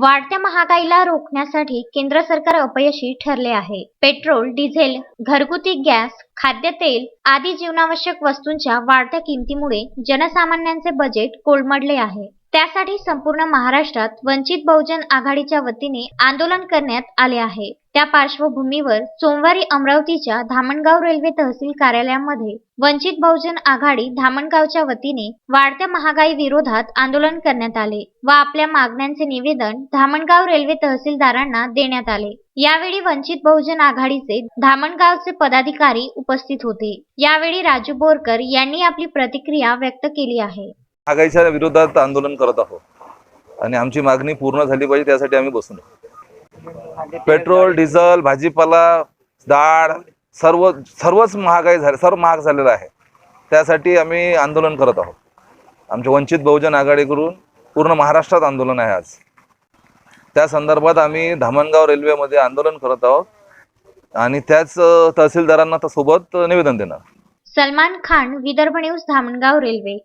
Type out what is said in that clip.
वाढत्या महागाईला रोखण्यासाठी केंद्र सरकार अपयशी ठरले आहे. पेट्रोल डिझेल घरगुती गॅस खाद्यतेल आदी जीवनावश्यक वस्तूंच्या वाढत्या किमतीमुळे जनसामान्यांचे बजेट कोलमडले आहे. त्यासाठी संपूर्ण महाराष्ट्रात वंचित बहुजन आघाडीच्या वतीने आंदोलन करण्यात आले आहे. त्या पार्श्वभूमीवर सोमवारी अमरावतीच्या धामणगाव रेल्वे तहसील कार्यालयामध्ये वंचित बहुजन आघाडी धामणगावच्या वतीने वाढत्या महागाई विरोधात आंदोलन करण्यात आले व आपल्या मागण्यांचे निवेदन धामणगाव रेल्वे तहसीलदारांना देण्यात आले. यावेळी वंचित बहुजन आघाडीचे धामणगावचे पदाधिकारी उपस्थित होते. यावेळी राजू बोरकर यांनी आपली प्रतिक्रिया व्यक्त केली आहे. महागाईच्या विरोधात आंदोलन करत आहोत. आणि आमची मागणी पूर्ण झाली पाहिजे त्यासाठी आम्ही बसून पेट्रोल डिझेल भाजीपाला डाळ सर्व सर्वच महागाई झाले सर्व महाग झालेलं आहे. त्यासाठी आम्ही आंदोलन करत आहोत. आमच्या वंचित बहुजन आघाडीकडून पूर्ण महाराष्ट्रात आंदोलन आहे आज. त्या संदर्भात आम्ही धामणगाव रेल्वेमध्ये आंदोलन करत आहोत. आणि त्याच तहसीलदारांना सोबत निवेदन देणार. Salman Khan Vidarbha news Dhamangaon railway.